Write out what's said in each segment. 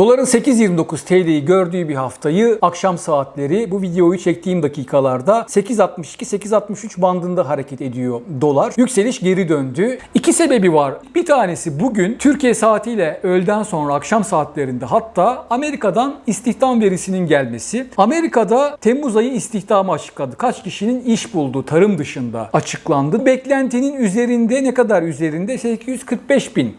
Doların 8.29 TL'yi gördüğü bir haftayı akşam saatleri bu videoyu çektiğim dakikalarda 8.62-8.63 bandında hareket ediyor dolar. Yükseliş geri döndü. İki sebebi var. Bir tanesi bugün Türkiye saatiyle öğleden sonra akşam saatlerinde hatta Amerika'dan istihdam verisinin gelmesi. Amerika'da Temmuz ayı istihdamı açıkladı. Kaç kişinin iş bulduğu tarım dışında açıklandı. Beklentinin üzerinde ne kadar üzerinde? 845 bin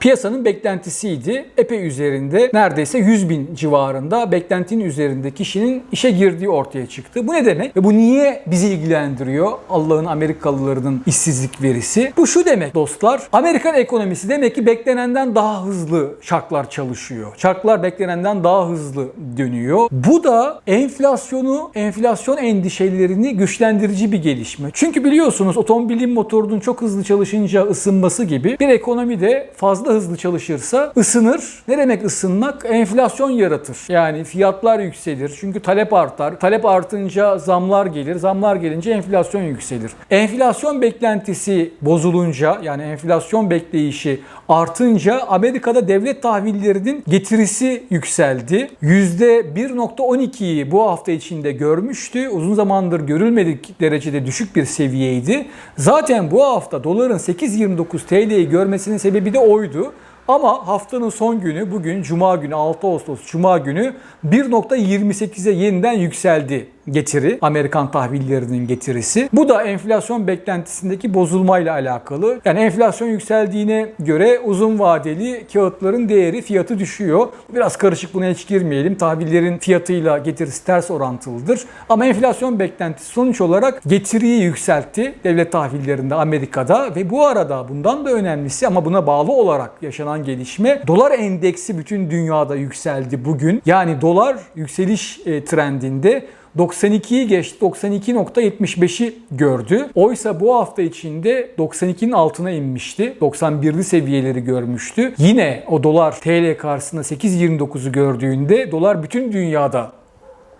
Piyasanın beklentisiydi. Epey üzerinde neredeyse 100 bin civarında beklentinin üzerinde kişinin işe girdiği ortaya çıktı. Bu ne demek? Ve bu niye bizi ilgilendiriyor? Allah'ın Amerikalılarının işsizlik verisi. Bu şu demek dostlar. Amerikan ekonomisi demek ki beklenenden daha hızlı çarklar çalışıyor. Çarklar beklenenden daha hızlı dönüyor. Bu da enflasyonu, enflasyon endişelerini güçlendirici bir gelişme. Çünkü biliyorsunuz otomobilin motorunun çok hızlı çalışınca ısınması gibi bir ekonomi de fazla hızlı çalışırsa ısınır. Ne demek ısınmak? Enflasyon yaratır. Yani fiyatlar yükselir. Çünkü talep artar. Talep artınca zamlar gelir. Zamlar gelince enflasyon yükselir. Enflasyon beklentisi bozulunca yani enflasyon bekleyişi artınca Amerika'da devlet tahvillerinin getirisi yükseldi. %1.12'yi bu hafta içinde görmüştü. Uzun zamandır görülmedik derecede düşük bir seviyeydi. Zaten bu hafta doların 8.29 TL'yi görmesinin sebebi de oydu. Ama haftanın son günü bugün Cuma günü 6 Ağustos Cuma günü 1.28'e yeniden yükseldi getiri. Amerikan tahvillerinin getirisi. Bu da enflasyon beklentisindeki bozulmayla alakalı. Yani enflasyon yükseldiğine göre uzun vadeli kağıtların değeri fiyatı düşüyor. Biraz karışık buna hiç girmeyelim. Tahvillerin fiyatıyla getirisi ters orantılıdır. Ama enflasyon beklentisi sonuç olarak getiriyi yükseltti devlet tahvillerinde Amerika'da ve bu arada bundan da önemlisi ama buna bağlı olarak yaşanan gelişme dolar endeksi bütün dünyada yükseldi bugün. Yani dolar yükseliş e, trendinde 92'yi geçti. 92.75'i gördü. Oysa bu hafta içinde 92'nin altına inmişti. 91'li seviyeleri görmüştü. Yine o dolar TL karşısında 8.29'u gördüğünde dolar bütün dünyada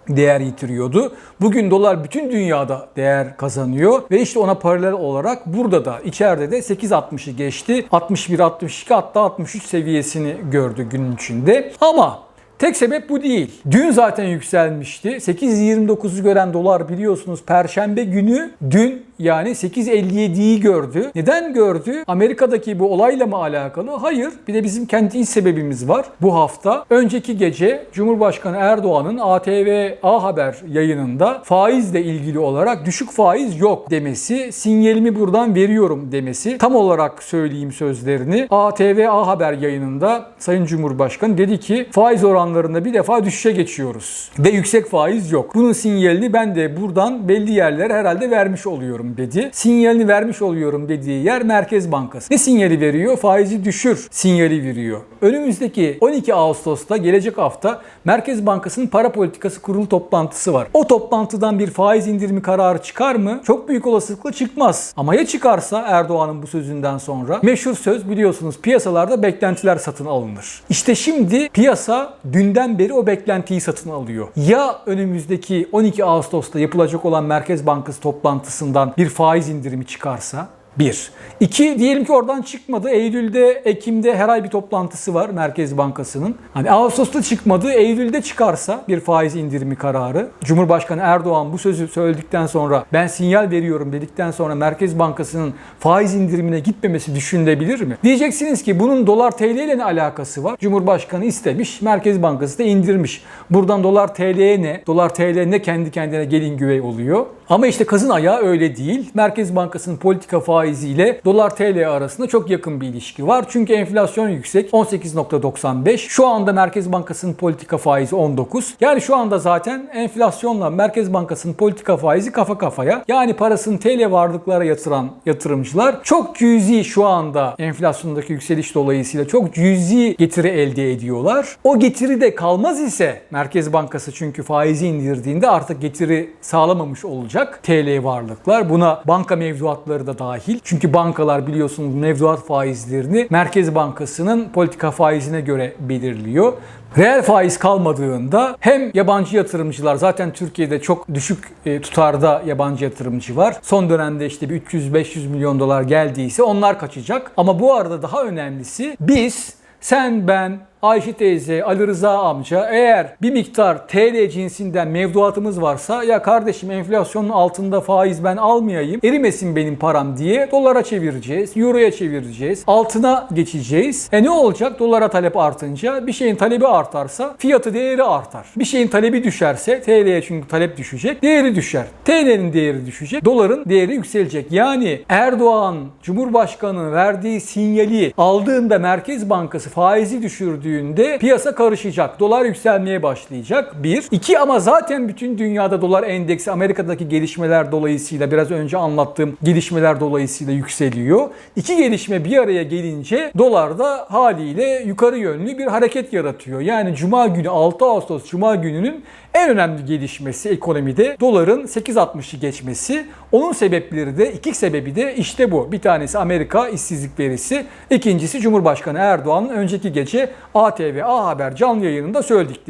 değer yitiriyordu. Bugün dolar bütün dünyada değer kazanıyor ve işte ona paralel olarak burada da içeride de 8.60'ı geçti. 61, 62 hatta 63 seviyesini gördü günün içinde. Ama Tek sebep bu değil. Dün zaten yükselmişti. 8.29'u gören dolar biliyorsunuz perşembe günü dün yani 8.57'yi gördü. Neden gördü? Amerika'daki bu olayla mı alakalı? Hayır. Bir de bizim kendi iç sebebimiz var. Bu hafta önceki gece Cumhurbaşkanı Erdoğan'ın ATV A Haber yayınında faizle ilgili olarak düşük faiz yok demesi, sinyalimi buradan veriyorum demesi. Tam olarak söyleyeyim sözlerini. ATV A Haber yayınında Sayın Cumhurbaşkanı dedi ki faiz oranlarında bir defa düşüşe geçiyoruz ve yüksek faiz yok. Bunun sinyalini ben de buradan belli yerlere herhalde vermiş oluyorum dedi. Sinyalini vermiş oluyorum dediği yer Merkez Bankası. Ne sinyali veriyor? Faizi düşür sinyali veriyor. Önümüzdeki 12 Ağustos'ta gelecek hafta Merkez Bankası'nın para politikası kurulu toplantısı var. O toplantıdan bir faiz indirimi kararı çıkar mı? Çok büyük olasılıkla çıkmaz. Ama ya çıkarsa Erdoğan'ın bu sözünden sonra meşhur söz biliyorsunuz piyasalarda beklentiler satın alınır. İşte şimdi piyasa dünden beri o beklentiyi satın alıyor. Ya önümüzdeki 12 Ağustos'ta yapılacak olan Merkez Bankası toplantısından bir faiz indirimi çıkarsa bir. İki, diyelim ki oradan çıkmadı. Eylül'de, Ekim'de her ay bir toplantısı var Merkez Bankası'nın. Hani Ağustos'ta çıkmadı. Eylül'de çıkarsa bir faiz indirimi kararı. Cumhurbaşkanı Erdoğan bu sözü söyledikten sonra ben sinyal veriyorum dedikten sonra Merkez Bankası'nın faiz indirimine gitmemesi düşünülebilir mi? Diyeceksiniz ki bunun dolar TL ile ne alakası var? Cumhurbaşkanı istemiş, Merkez Bankası da indirmiş. Buradan dolar TL'ye ne? Dolar TL ne kendi kendine gelin güvey oluyor? Ama işte kazın ayağı öyle değil. Merkez Bankası'nın politika faiziyle dolar TL arasında çok yakın bir ilişki var. Çünkü enflasyon yüksek 18.95. Şu anda Merkez Bankası'nın politika faizi 19. Yani şu anda zaten enflasyonla Merkez Bankası'nın politika faizi kafa kafaya. Yani parasını TL varlıklara yatıran yatırımcılar çok cüzi şu anda enflasyondaki yükseliş dolayısıyla çok cüzi getiri elde ediyorlar. O getiri de kalmaz ise Merkez Bankası çünkü faizi indirdiğinde artık getiri sağlamamış olacak TL varlıklar. Buna banka mevduatları da dahil. Çünkü bankalar biliyorsunuz mevduat faizlerini Merkez Bankası'nın politika faizine göre belirliyor. Reel faiz kalmadığında hem yabancı yatırımcılar zaten Türkiye'de çok düşük e, tutarda yabancı yatırımcı var. Son dönemde işte bir 300-500 milyon dolar geldiyse onlar kaçacak. Ama bu arada daha önemlisi biz sen, ben, Ayşe teyze, Ali Rıza amca eğer bir miktar TL cinsinden mevduatımız varsa ya kardeşim enflasyonun altında faiz ben almayayım erimesin benim param diye dolara çevireceğiz, euroya çevireceğiz, altına geçeceğiz. E ne olacak dolara talep artınca bir şeyin talebi artarsa fiyatı değeri artar. Bir şeyin talebi düşerse TL'ye çünkü talep düşecek değeri düşer. TL'nin değeri düşecek doların değeri yükselecek. Yani Erdoğan Cumhurbaşkanı verdiği sinyali aldığında Merkez Bankası faizi düşürdüğünde piyasa karışacak. Dolar yükselmeye başlayacak. Bir. İki ama zaten bütün dünyada dolar endeksi Amerika'daki gelişmeler dolayısıyla biraz önce anlattığım gelişmeler dolayısıyla yükseliyor. İki gelişme bir araya gelince dolar da haliyle yukarı yönlü bir hareket yaratıyor. Yani Cuma günü 6 Ağustos Cuma gününün en önemli gelişmesi ekonomide doların 8.60'ı geçmesi. Onun sebepleri de iki sebebi de işte bu. Bir tanesi Amerika işsizlik verisi, ikincisi Cumhurbaşkanı Erdoğan'ın önceki gece ATV A Haber canlı yayınında söyledikleri.